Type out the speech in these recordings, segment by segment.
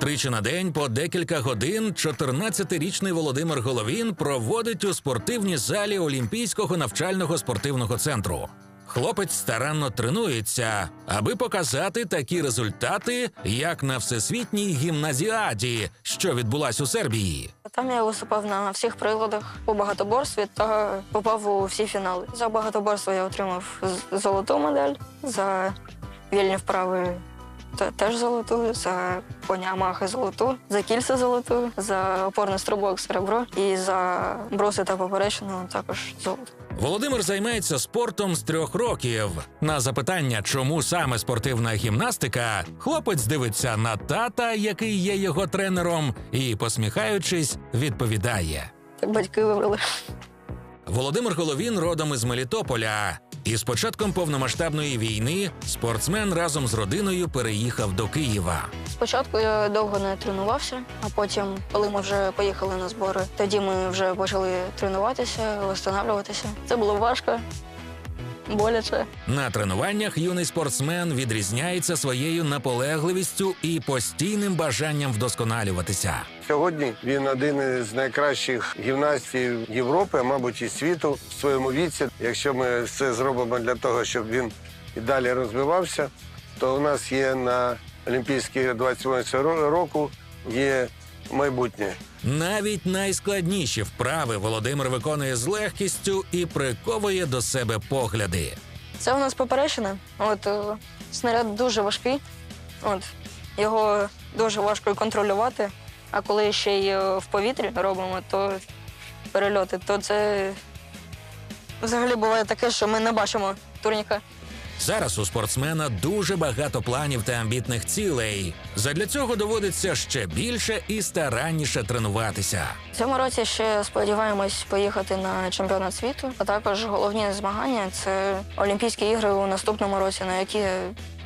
Тричі на день по декілька годин 14-річний Володимир Головін проводить у спортивній залі Олімпійського навчального спортивного центру. Хлопець старанно тренується, аби показати такі результати, як на всесвітній гімназіаді, що відбулась у Сербії. Там я виступав на всіх приладах у багатоборстві та попав у всі фінали. За багатоборство я отримав золоту медаль, за вільні вправи теж золоту, за коня махи золоту, за кільця золоту, за опорний стрибок серебро і за бруси та поперечину також золото. Володимир займається спортом з трьох років. На запитання, чому саме спортивна гімнастика, хлопець дивиться на тата, який є його тренером, і, посміхаючись, відповідає. Так батьки вибрали. Володимир Головін родом із Мелітополя. І з початком повномасштабної війни спортсмен разом з родиною переїхав до Києва. Спочатку я довго не тренувався, а потім, коли ми вже поїхали на збори, тоді ми вже почали тренуватися, встановлюватися. Це було важко, боляче. На тренуваннях юний спортсмен відрізняється своєю наполегливістю і постійним бажанням вдосконалюватися. Сьогодні він один із найкращих гімнастів Європи, а мабуть, і світу в своєму віці. Якщо ми все зробимо для того, щоб він і далі розвивався, то у нас є на Олімпійських 28 року є майбутнє. Навіть найскладніші вправи Володимир виконує з легкістю і приковує до себе погляди. Це у нас поперечина. От е, снаряд дуже важкий. От його дуже важко контролювати. А коли ще й е, в повітрі робимо, то перельоти, то це взагалі буває таке, що ми не бачимо турніка. Зараз у спортсмена дуже багато планів та амбітних цілей. Задля цього доводиться ще більше і старанніше тренуватися. В цьому році ще сподіваємось поїхати на чемпіонат світу. А також головні змагання це Олімпійські ігри у наступному році, на які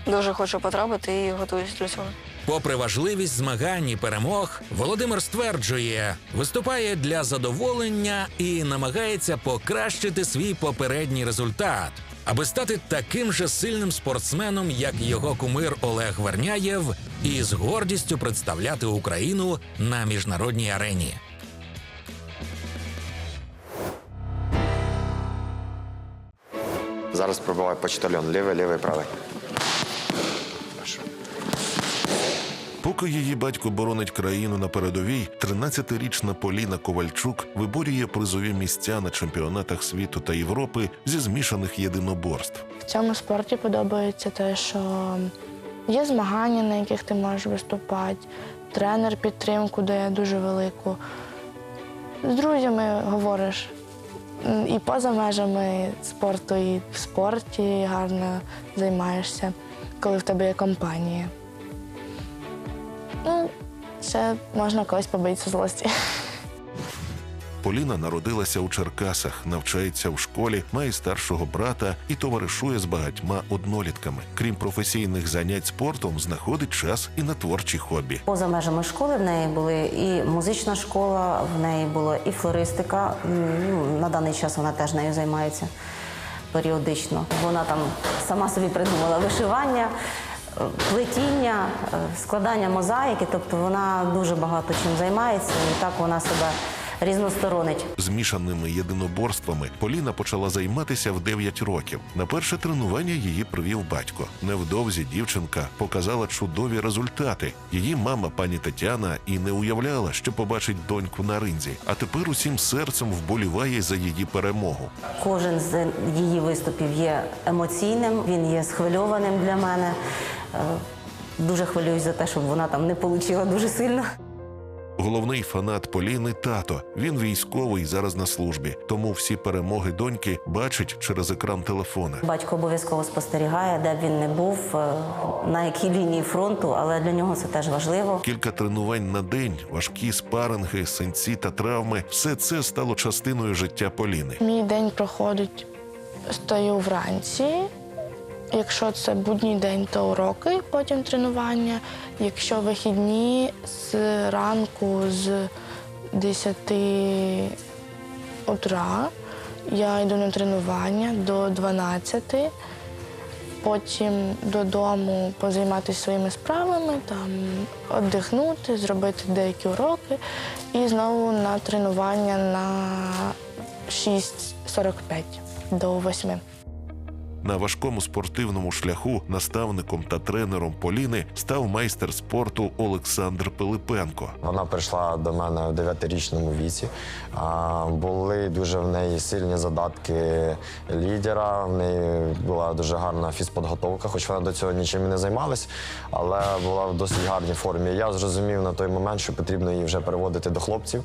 дуже хочу потрапити і готуюсь для цього. Попри важливість змагань і перемог, Володимир стверджує, виступає для задоволення і намагається покращити свій попередній результат, аби стати таким же сильним спортсменом, як його кумир Олег Верняєв, і з гордістю представляти Україну на міжнародній арені. Зараз пробиває почтальон. Лівий, лівий, правий. Поки її батько боронить країну на передовій, 13-річна Поліна Ковальчук виборює призові місця на чемпіонатах світу та Європи зі змішаних єдиноборств. В цьому спорті подобається те, що є змагання, на яких ти можеш виступати, тренер підтримку дає дуже велику. З друзями говориш і поза межами спорту, і в спорті гарно займаєшся, коли в тебе є компанія. Ще можна когось побитися злості. Поліна народилася у Черкасах, навчається в школі, має старшого брата і товаришує з багатьма однолітками. Крім професійних занять спортом, знаходить час і на творчі хобі. Поза межами школи в неї були і музична школа, в неї була і флористика. Ну, На даний час вона теж нею займається періодично. Вона там сама собі придумала вишивання, плетіння, е, складання мозаїки. Тобто вона дуже багато чим займається, і так вона себе різносторонить. Змішаними єдиноборствами Поліна почала займатися в 9 років. На перше тренування її привів батько. Невдовзі дівчинка показала чудові результати. Її мама, пані Тетяна, і не уявляла, що побачить доньку на ринзі, а тепер усім серцем вболіває за її перемогу. Кожен з її виступів є емоційним, він є схвильованим для мене. Е, Дуже хвилююсь за те, щоб вона там не отримала дуже сильно. Головний фанат Поліни тато. Він військовий зараз на службі, тому всі перемоги доньки бачить через екран телефона. Батько обов'язково спостерігає, де б він не був, е, на якій лінії фронту, але для нього це теж важливо. Кілька тренувань на день, важкі спаринги, синці та травми все це стало частиною життя Поліни. Мій день проходить, стою вранці. Якщо це будній день, то уроки, потім тренування. Якщо вихідні з ранку з 10 утра я йду на тренування до 12. потім додому позайматися своїми справами, там віддихнути, зробити деякі уроки і знову на тренування на 6.45 до 8. На важкому спортивному шляху наставником та тренером Поліни став майстер спорту Олександр Пилипенко. Вона прийшла до мене у 9-річному віці. Були дуже в неї сильні задатки лідера. В неї була дуже гарна фізподготовка, хоч вона до цього нічим і не займалась, але була в досить гарній формі. Я зрозумів на той момент, що потрібно її вже переводити до хлопців.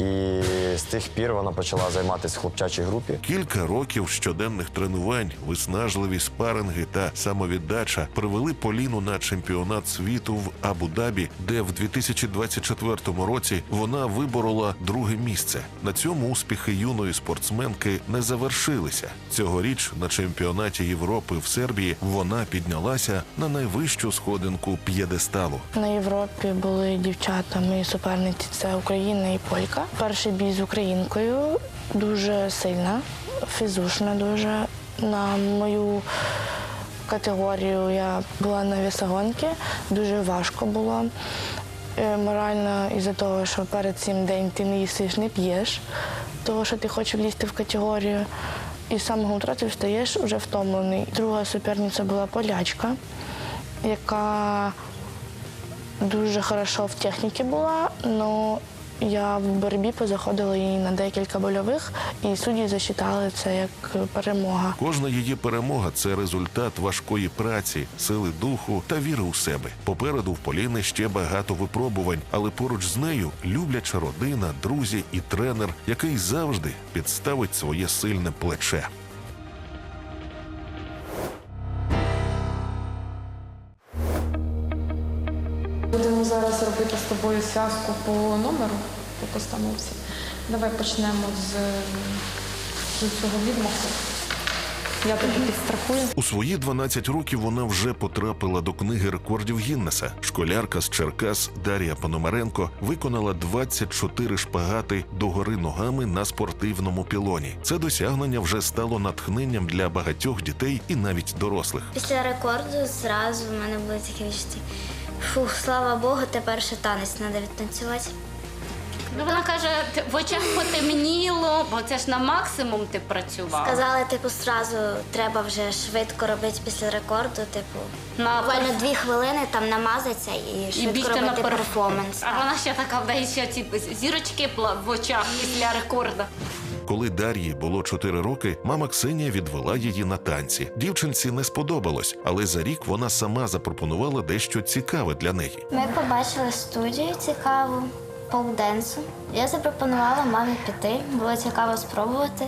І з тих пір вона почала займатися в хлопчачій групі. Кілька років щоденних тренувань, виснажливі спаринги та самовіддача привели Поліну на чемпіонат світу в Абу-Дабі, де в 2024 році вона виборола друге місце. На цьому успіхи юної спортсменки не завершилися. Цьогоріч на чемпіонаті Європи в Сербії вона піднялася на найвищу сходинку п'єдесталу. На Європі були дівчата, мої суперниці це Україна і Полька. Перший бій з українкою дуже сильна, фізушна дуже. На мою категорію я була на вісогонки, дуже важко було. Е, Морально із-за того, що перед цим день ти не їсиш, не п'єш, того, що ти хочеш влізти в категорію. І з самого утра ти встаєш вже втомлений. Друга суперниця була полячка, яка дуже хорошо в техніці була, але я в боротьбі позаходила їй на декілька больових, і судді засчитали це як перемога. Кожна її перемога це результат важкої праці, сили духу та віри у себе. Попереду в Поліни ще багато випробувань, але поруч з нею любляча родина, друзі і тренер, який завжди підставить своє сильне плече. Будемо зараз робити з тобою зв'язку по номеру, по постановці. Давай почнемо з, з цього відмаху. Я тобі підстрахую. У свої 12 років вона вже потрапила до книги рекордів Гіннеса. Школярка з Черкас Дар'я Пономаренко виконала 24 шпагати догори ногами на спортивному пілоні. Це досягнення вже стало натхненням для багатьох дітей і навіть дорослих. Після рекорду зразу в мене були такі відчуття. Фух, слава Богу, тепер ще танець треба відтанцювати. Ну, вона каже, «Т- в очах потемніло, бо це ж на максимум ти працював. Сказали, типу, зразу треба вже швидко робити після рекорду, типу, На буквально дві хвилини там намазатися і і швидко бігти на робити перф- перформанс. А вона ще така в неї ще ці зірочки пла- в очах після рекорду. Коли Дар'ї було 4 роки, мама Ксенія відвела її на танці. Дівчинці не сподобалось, але за рік вона сама запропонувала дещо цікаве для неї. Ми побачили студію цікаву полденсу. Я запропонувала мамі піти, було цікаво спробувати.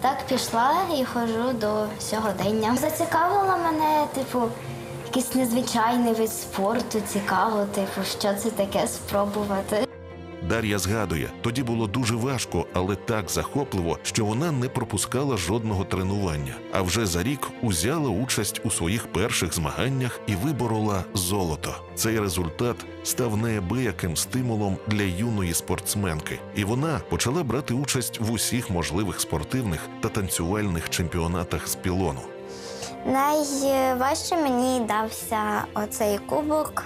Так пішла і ходжу до сьогодення. Зацікавило мене, типу, якийсь незвичайний вид спорту, цікаво, типу, що це таке спробувати. Дар'я згадує, тоді було дуже важко, але так захопливо, що вона не пропускала жодного тренування. А вже за рік узяла участь у своїх перших змаганнях і виборола золото. Цей результат став неабияким стимулом для юної спортсменки, і вона почала брати участь в усіх можливих спортивних та танцювальних чемпіонатах з пілону. Найважче мені дався оцей кубок.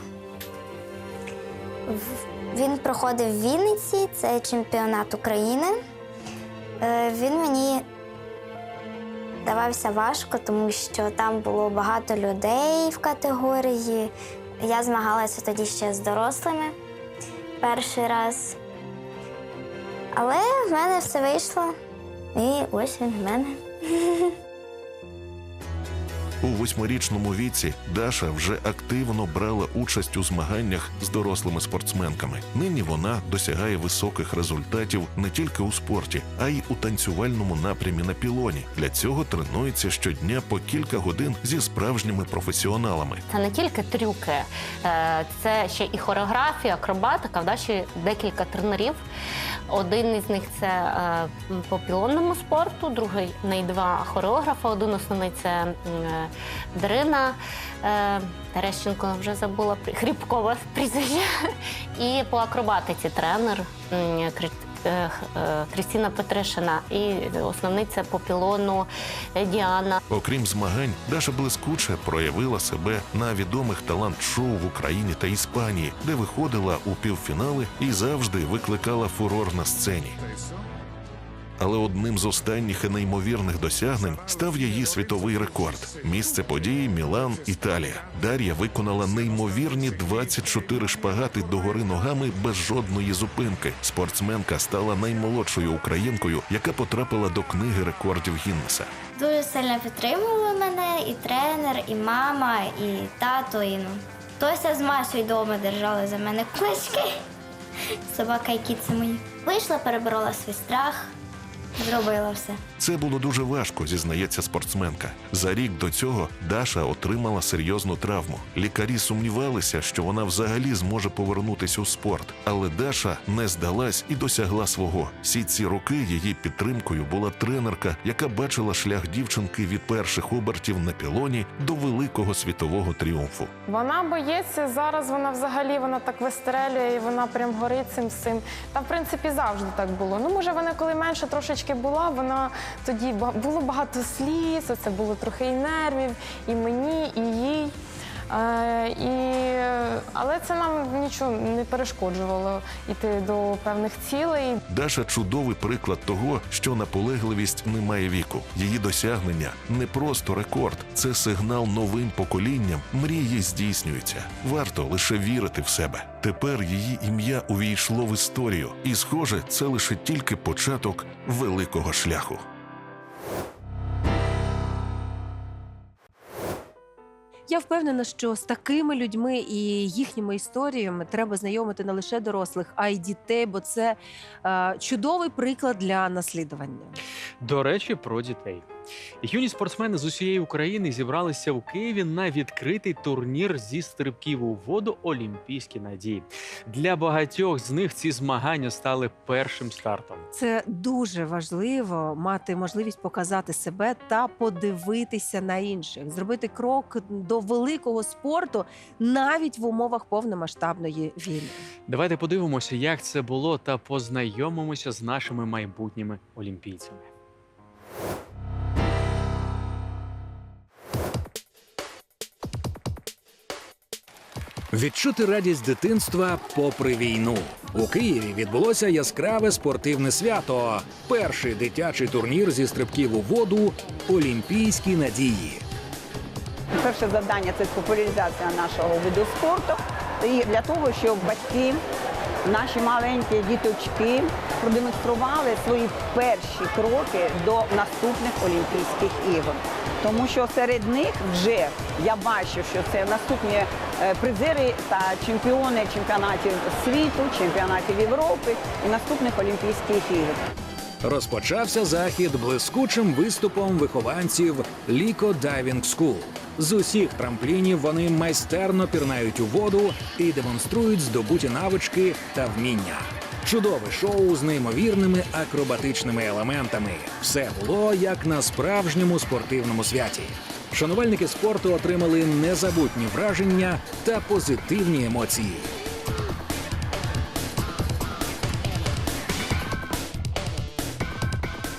Він проходив в Вінниці, це чемпіонат України. Е, Він мені давався важко, тому що там було багато людей в категорії. Я змагалася тоді ще з дорослими перший раз. Але в мене все вийшло. І ось він в мене. У восьмирічному віці Даша вже активно брала участь у змаганнях з дорослими спортсменками. Нині вона досягає високих результатів не тільки у спорті, а й у танцювальному напрямі на пілоні. Для цього тренується щодня по кілька годин зі справжніми професіоналами. Це не тільки трюки, е, це ще і хореографія, акробатика. В Даші декілька тренерів. Один із них це е, по пілонному спорту, другий неї два хореографа. Один основний це Дарина е, Терещенко, вже забула Хрібкова прізвище. І по акробатиці тренер е, е, Христина Петришина, і основний це по пілону е, Діана. Окрім змагань, Даша блискуче проявила себе на відомих талант-шоу в Україні та Іспанії, де виходила у півфінали і завжди викликала фурор на сцені. Але одним з останніх і неймовірних досягнень став її світовий рекорд. Місце події Мілан, Італія. Дар'я виконала неймовірні 24 шпагати догори ногами без жодної зупинки. Спортсменка стала наймолодшою українкою, яка потрапила до книги рекордів Гіннеса. Дуже сильно підтримували мене і тренер, і мама, і тато, і ну. Тося з Машою вдома держали за мене кулачки. Собака і кіт це мої. Вийшла, переборола свій страх, зробила все. Це було дуже важко, зізнається спортсменка. За рік до цього Даша отримала серйозну травму. Лікарі сумнівалися, що вона взагалі зможе повернутися у спорт. Але Даша не здалась і досягла свого. Всі ці роки її підтримкою була тренерка, яка бачила шлях дівчинки від перших обертів на пілоні до великого світового тріумфу. Вона боїться зараз. Вона взагалі вона так вистрелює, і вона прям горить цим всім. Та в принципі завжди так було. Ну може вона коли менше трошечки була, вона тоді було багато сліз. Це було трохи і нервів, і мені, і їй. Е, і, але це нам нічого не перешкоджувало йти до певних цілей. Даша чудовий приклад того, що наполегливість не має віку. Її досягнення не просто рекорд, це сигнал новим поколінням. Мрії здійснюються. Варто лише вірити в себе. Тепер її ім'я увійшло в історію, і, схоже, це лише тільки початок великого шляху. Я впевнена, що з такими людьми і їхніми історіями треба знайомити не лише дорослих, а й дітей, бо це е, чудовий приклад для наслідування. До речі, про дітей. Юні спортсмени з усієї України зібралися у Києві на відкритий турнір зі стрибків у воду Олімпійські надії. Для багатьох з них ці змагання стали першим стартом. Це дуже важливо мати можливість показати себе та подивитися на інших, зробити крок до великого спорту навіть в умовах повномасштабної війни. Давайте подивимося, як це було, та познайомимося з нашими майбутніми олімпійцями. Відчути радість дитинства попри війну. У Києві відбулося яскраве спортивне свято. Перший дитячий турнір зі стрибків у воду Олімпійські надії. Перше завдання це популяризація нашого виду спорту. І для того, щоб батьки, наші маленькі діточки продемонстрували свої перші кроки до наступних Олімпійських ігор. Тому що серед них вже я бачу, що це наступні е, призери та чемпіони чемпіонатів світу, чемпіонатів Європи і наступних Олімпійських ігор. Розпочався захід блискучим виступом вихованців Ліко Дайвінг Скул. З усіх трамплінів вони майстерно пірнають у воду і демонструють здобуті навички та вміння. Чудове шоу з неймовірними акробатичними елементами. Все було як на справжньому спортивному святі. Шанувальники спорту отримали незабутні враження та позитивні емоції.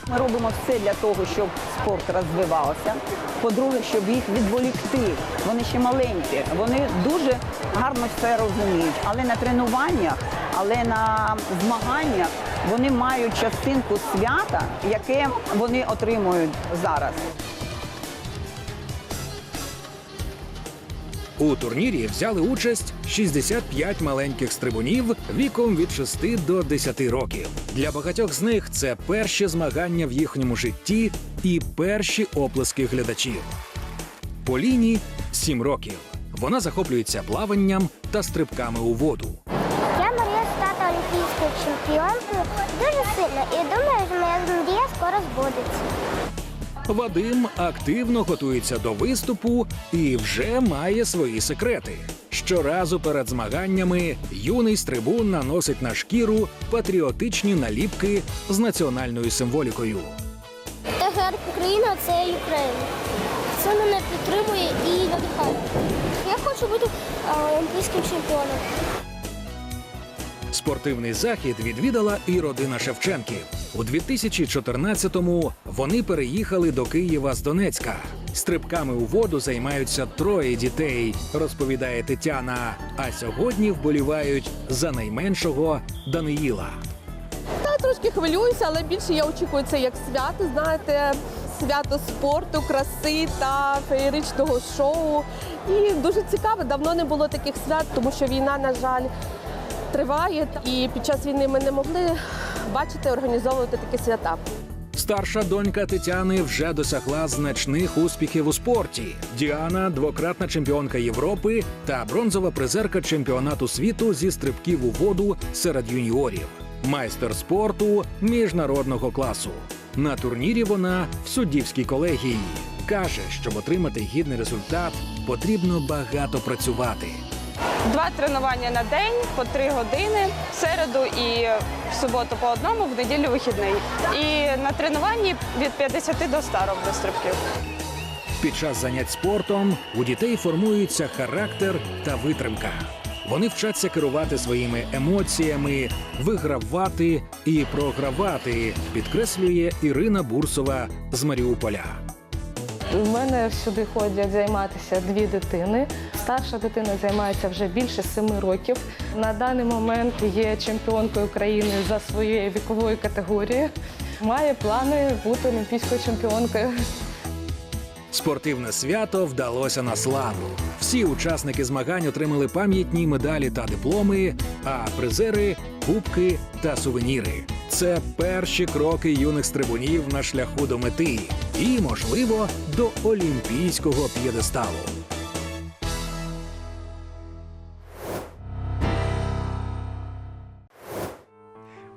Ми робимо все для того, щоб спорт розвивався. По-друге, щоб їх відволікти. Вони ще маленькі, вони дуже гарно все розуміють. Але на тренуваннях, але на змаганнях вони мають частинку свята, яке вони отримують зараз. У турнірі взяли участь 65 маленьких стрибунів віком від 6 до 10 років. Для багатьох з них це перші змагання в їхньому житті і перші оплески глядачів. Поліні 7 років. Вона захоплюється плаванням та стрибками у воду. Я мрію стати олімпійською чемпіонкою дуже сильно і думаю, що моя мрія скоро збудеться. Вадим активно готується до виступу і вже має свої секрети. Щоразу перед змаганнями юний стрибун наносить на шкіру патріотичні наліпки з національною символікою. Та герб України це Україна. Це мене підтримує і надихає. Я хочу бути олімпійським чемпіоном. Спортивний захід відвідала і родина Шевченків. У 2014-му вони переїхали до Києва з Донецька. Стрибками у воду займаються троє дітей, розповідає Тетяна. А сьогодні вболівають за найменшого Даниїла. Та трошки хвилююся, але більше я очікую це як свято. Знаєте, свято спорту, краси та феєричного шоу. І дуже цікаво. Давно не було таких свят, тому що війна, на жаль, триває. І під час війни ми не могли бачити, організовувати такі свята. Старша донька Тетяни вже досягла значних успіхів у спорті. Діана двократна чемпіонка Європи та бронзова призерка чемпіонату світу зі стрибків у воду серед юніорів, майстер спорту міжнародного класу. На турнірі вона в суддівській колегії. Каже, щоб отримати гідний результат, потрібно багато працювати. Два тренування на день по три години, в середу і в суботу по одному, в неділю вихідний. І на тренуванні від 50 до 100 роблю стрибків. Під час занять спортом у дітей формується характер та витримка. Вони вчаться керувати своїми емоціями, вигравати і програвати, підкреслює Ірина Бурсова з Маріуполя. У мене сюди ходять займатися дві дитини. Старша дитина займається вже більше семи років. На даний момент є чемпіонкою України за своєю віковою категорією. Має плани бути олімпійською чемпіонкою. Спортивне свято вдалося на славу. Всі учасники змагань отримали пам'ятні медалі та дипломи, а призери кубки та сувеніри. Це перші кроки юних стрибунів на шляху до мети і, можливо, до олімпійського п'єдесталу.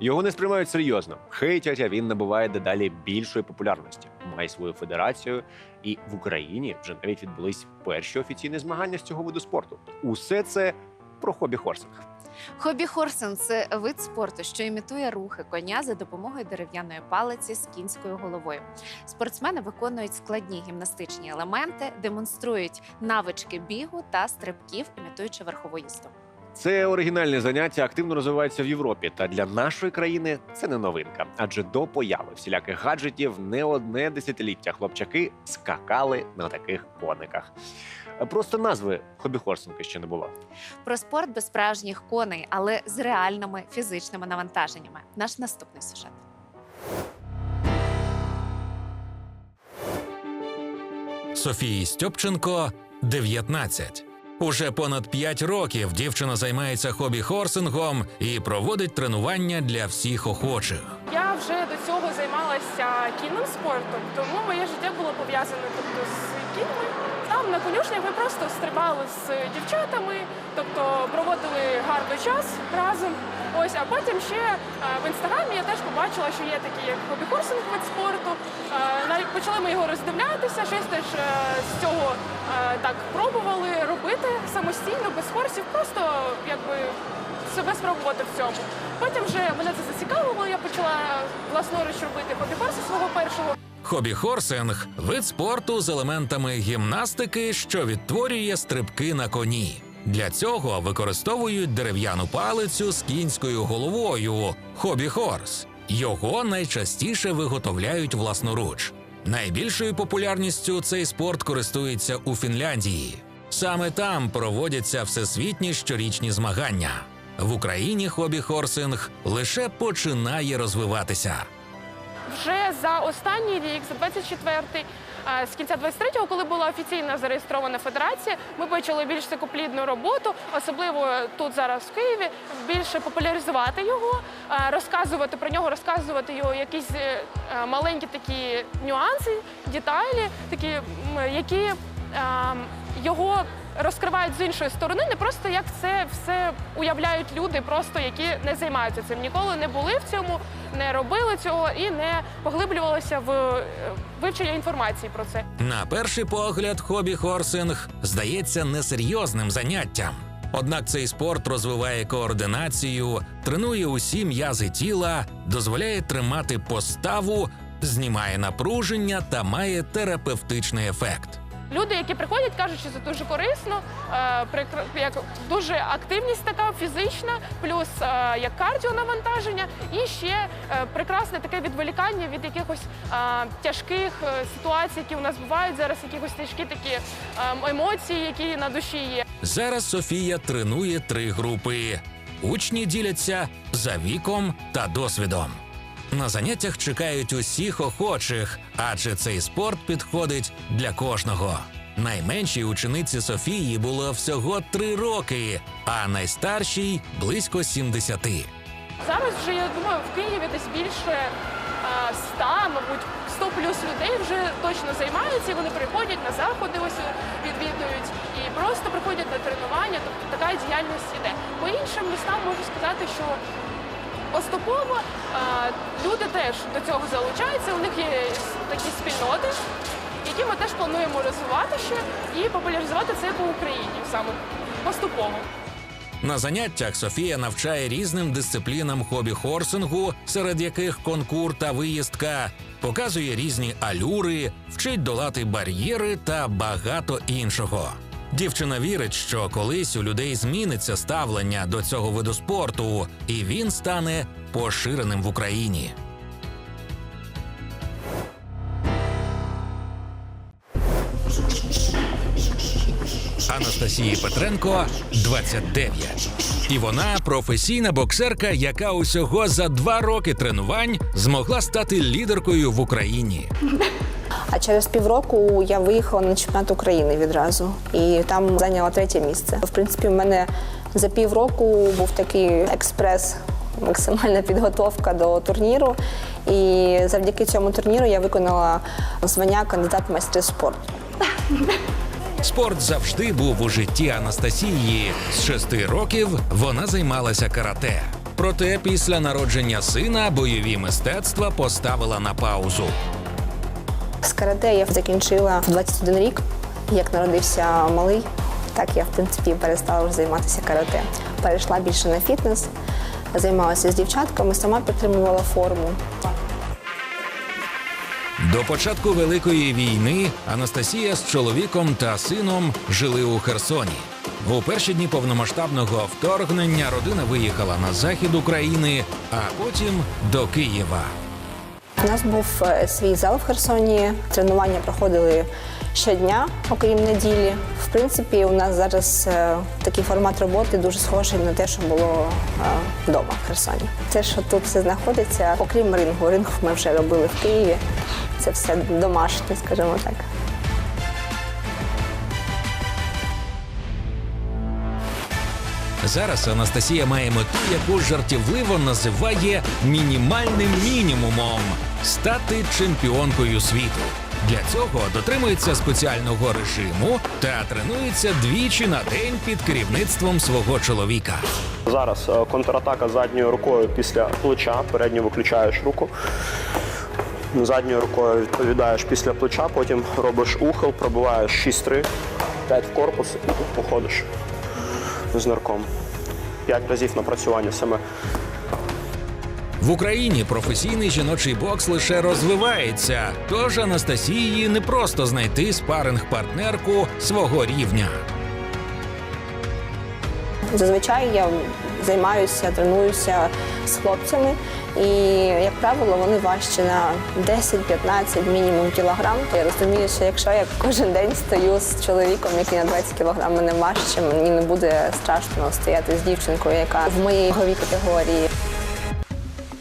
Його не сприймають серйозно. Хейтять, а він набуває дедалі більшої популярності. Має свою федерацію, і в Україні вже навіть відбулись перші офіційні змагання з цього виду спорту. Усе це про хобі хорсинг. Хобі хорсинг – це вид спорту, що імітує рухи коня за допомогою дерев'яної палиці з кінською головою. Спортсмени виконують складні гімнастичні елементи, демонструють навички бігу та стрибків, імітуючи верхову їзду. Це оригінальне заняття активно розвивається в Європі. Та для нашої країни це не новинка. Адже до появи всіляких гаджетів не одне десятиліття хлопчаки скакали на таких кониках. Просто назви хобі-хорсинги ще не було. Про спорт без справжніх коней, але з реальними фізичними навантаженнями. Наш наступний сюжет. Софії Стьопченко 19. Уже понад 5 років дівчина займається хобі-хорсингом і проводить тренування для всіх охочих. Я вже до цього займалася кінним спортом, тому моє життя було пов'язане тобто, з кіньми. Там на конюшнях ми просто стрибали з дівчатами, тобто проводили гарний час разом. Ось, а потім ще е, в інстаграмі я теж побачила, що є такий як хобі-хорсинг вид спорту. Е, Навіть почали ми його роздивлятися, щось теж е, з цього так пробували робити самостійно, без форсів, просто якби себе спробувати в цьому. Потім вже мене це зацікавило, я почала власноруч робити хобі-хорси свого першого. Хобі-хорсинг вид спорту з елементами гімнастики, що відтворює стрибки на коні. Для цього використовують дерев'яну палицю з кінською головою хобі-хорс. Його найчастіше виготовляють власноруч. Найбільшою популярністю цей спорт користується у Фінляндії. Саме там проводяться всесвітні щорічні змагання. В Україні хобі-хорсинг лише починає розвиватися. Вже за останній рік, за 24-й, е, з кінця 23-го, коли була офіційно зареєстрована федерація, ми почали більш закуплідну роботу, особливо тут зараз в Києві, більше популяризувати його, е, розказувати про нього, розказувати його якісь е, е, маленькі такі нюанси, деталі, такі, які е, його розкривають з іншої сторони, не просто як це все уявляють люди, просто які не займаються цим, ніколи не були в цьому, не робили цього і не поглиблювалися в е, вивчення інформації про це. На перший погляд, хобі-хорсинг здається несерйозним заняттям. Однак цей спорт розвиває координацію, тренує усі м'язи тіла, дозволяє тримати поставу, знімає напруження та має терапевтичний ефект. Люди, які приходять, кажуть, що це дуже корисно, е, як дуже активність така фізична, плюс е, як кардіонавантаження, і ще е, прекрасне таке відволікання від якихось тяжких ситуацій, які у нас бувають зараз, якихось тяжкі такі е, емоції, які на душі є. Зараз Софія тренує три групи. Учні діляться за віком та досвідом. На заняттях чекають усіх охочих, адже цей спорт підходить для кожного. Найменшій учениці Софії було всього три роки, а найстаршій близько 70. Зараз вже я думаю, в Києві десь більше е, 100, мабуть, 100 плюс людей вже точно займаються. Вони приходять на заходи, ось відвідують і просто приходять на тренування. Тобто така діяльність іде. По іншим містам можу сказати, що поступово е, люди теж до цього залучаються. У них є такі спільноти, які ми теж плануємо розвивати ще і популяризувати це по Україні саме поступово. На заняттях Софія навчає різним дисциплінам хобі-хорсингу, серед яких конкур та виїздка, показує різні алюри, вчить долати бар'єри та багато іншого. Дівчина вірить, що колись у людей зміниться ставлення до цього виду спорту, і він стане поширеним в Україні. Анастасії Петренко 29. І вона професійна боксерка, яка усього за два роки тренувань змогла стати лідеркою в Україні. А через півроку я виїхала на чемпіонат України відразу і там зайняла третє місце. В принципі, в мене за півроку був такий експрес, максимальна підготовка до турніру. І завдяки цьому турніру я виконала звання кандидат в майстри спорту. Спорт завжди був у житті Анастасії. З шести років вона займалася карате. Проте після народження сина бойові мистецтва поставила на паузу. З карате я закінчила в 21 рік, як народився малий. Так я, в принципі, перестала вже займатися карате. Перейшла більше на фітнес, займалася з дівчатками, сама підтримувала форму. До початку Великої війни Анастасія з чоловіком та сином жили у Херсоні. У перші дні повномасштабного вторгнення родина виїхала на захід України, а потім до Києва. У нас був е, свій зал в Херсоні. Тренування проходили щодня, окрім неділі. В принципі, у нас зараз е, такий формат роботи дуже схожий на те, що було е, вдома в Херсоні. Те, що тут все знаходиться, окрім рингу. Ринг ми вже робили в Києві. Це все домашнє, скажімо так. Зараз Анастасія має мету, яку жартівливо називає мінімальним мінімумом стати чемпіонкою світу. Для цього дотримується спеціального режиму та тренується двічі на день під керівництвом свого чоловіка. Зараз е, контратака задньою рукою після плеча, передньо виключаєш руку. Задньою рукою відповідаєш після плеча, потім робиш ухил, пробиваєш 6-3, 5 в корпус і походиш з нарком. П'ять разів напрацювання саме. В Україні професійний жіночий бокс лише розвивається, тож Анастасії не просто знайти спаринг-партнерку свого рівня. Зазвичай я займаюся, тренуюся з хлопцями, і, як правило, вони важчі на 10-15 мінімум кілограм. Я розумію, що якщо я кожен день стою з чоловіком, який на 20 кілограм мене важче, мені не буде страшно стояти з дівчинкою, яка в моїй ваговій категорії.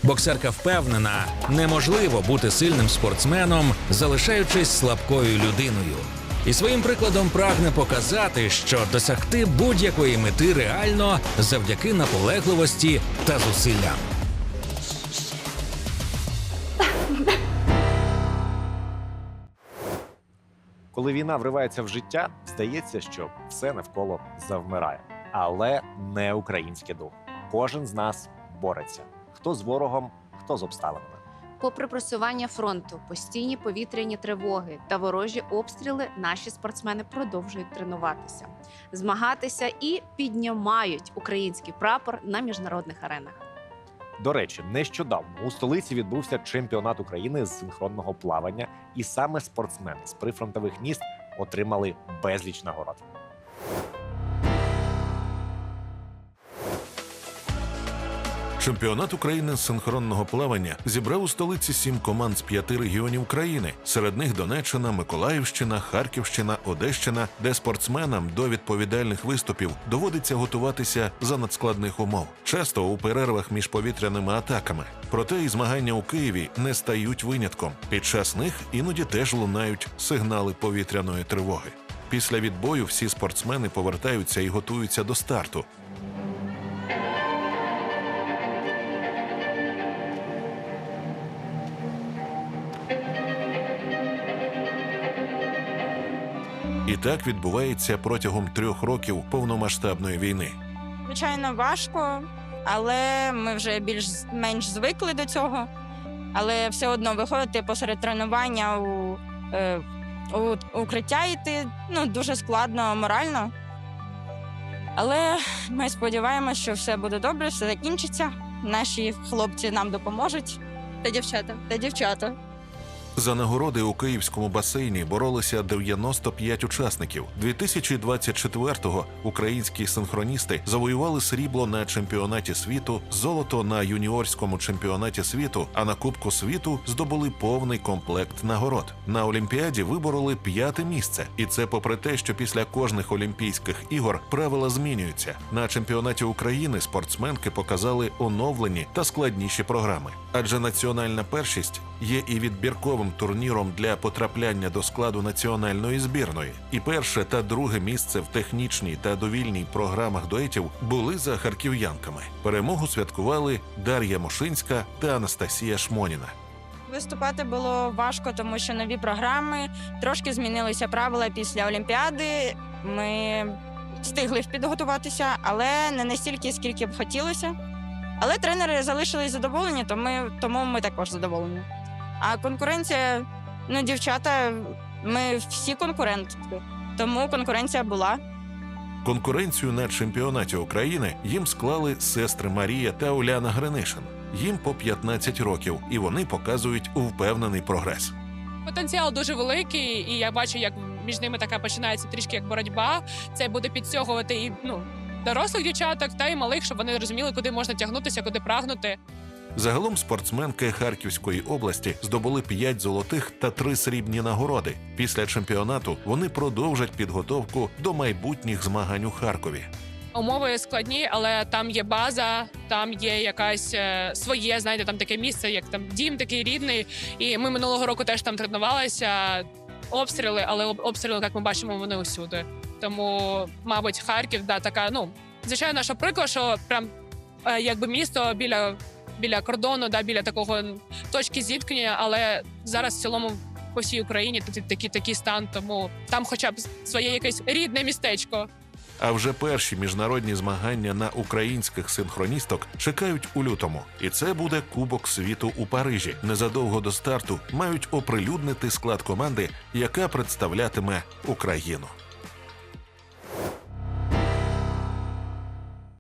Боксерка впевнена, неможливо бути сильним спортсменом, залишаючись слабкою людиною. І своїм прикладом прагне показати, що досягти будь-якої мети реально завдяки наполегливості та зусиллям. Коли війна вривається в життя, здається, що все навколо завмирає. Але не український дух. Кожен з нас бореться. Хто з ворогом, хто з обставинами. Попри просування фронту, постійні повітряні тривоги та ворожі обстріли, наші спортсмени продовжують тренуватися, змагатися і піднімають український прапор на міжнародних аренах. До речі, нещодавно у столиці відбувся чемпіонат України з синхронного плавання, і саме спортсмени з прифронтових міст отримали безліч нагород. Чемпіонат України з синхронного плавання зібрав у столиці сім команд з п'яти регіонів країни. Серед них Донеччина, Миколаївщина, Харківщина, Одещина, де спортсменам до відповідальних виступів доводиться готуватися за надскладних умов, часто у перервах між повітряними атаками. Проте і змагання у Києві не стають винятком. Під час них іноді теж лунають сигнали повітряної тривоги. Після відбою всі спортсмени повертаються і готуються до старту. І так відбувається протягом трьох років повномасштабної війни. Звичайно, важко, але ми вже більш-менш звикли до цього. Але все одно виходити посеред тренування у, е, у укриття йти ну, дуже складно морально. Але ми сподіваємося, що все буде добре, все закінчиться. Наші хлопці нам допоможуть. Та дівчата, та дівчата. За нагороди у київському басейні боролися 95 учасників. 2024-го українські синхроністи завоювали срібло на чемпіонаті світу, золото на юніорському чемпіонаті світу, а на Кубку світу здобули повний комплект нагород. На Олімпіаді вибороли п'яте місце, і це попри те, що після кожних Олімпійських ігор правила змінюються. На чемпіонаті України спортсменки показали оновлені та складніші програми, адже національна першість є і відбірковим турніром для потрапляння до складу національної збірної. І перше та друге місце в технічній та довільній програмах дуетів були за харків'янками. Перемогу святкували Дар'я Мошинська та Анастасія Шмоніна. Виступати було важко, тому що нові програми трошки змінилися правила після Олімпіади. Ми встигли підготуватися, але не настільки, скільки б хотілося. Але тренери залишились задоволені, то ми, тому ми також задоволені. А конкуренція, ну, дівчата, ми всі конкурентки, тому конкуренція була. Конкуренцію на чемпіонаті України їм склали сестри Марія та Уляна Гринишин. Їм по 15 років, і вони показують впевнений прогрес. Потенціал дуже великий, і я бачу, як між ними така починається трішки як боротьба. Це буде підсьогувати і ну дорослих дівчаток та й малих, щоб вони розуміли, куди можна тягнутися, куди прагнути. Загалом спортсменки Харківської області здобули 5 золотих та 3 срібні нагороди. Після чемпіонату вони продовжать підготовку до майбутніх змагань у Харкові. Умови складні, але там є база, там є якась е, своє, знаєте, там таке місце, як там дім такий рідний. І ми минулого року теж там тренувалися. Обстріли, але обстріли, як ми бачимо, вони усюди. Тому, мабуть, Харків, да, така, ну звичайно, що прикро, що прям е, якби місто біля, біля кордону, да, біля такого точки зіткнення, але зараз в цілому по всій Україні такий, такий, такий стан, тому там хоча б своє якесь рідне містечко. А вже перші міжнародні змагання на українських синхроністок чекають у лютому, і це буде Кубок світу у Парижі. Незадовго до старту мають оприлюднити склад команди, яка представлятиме Україну.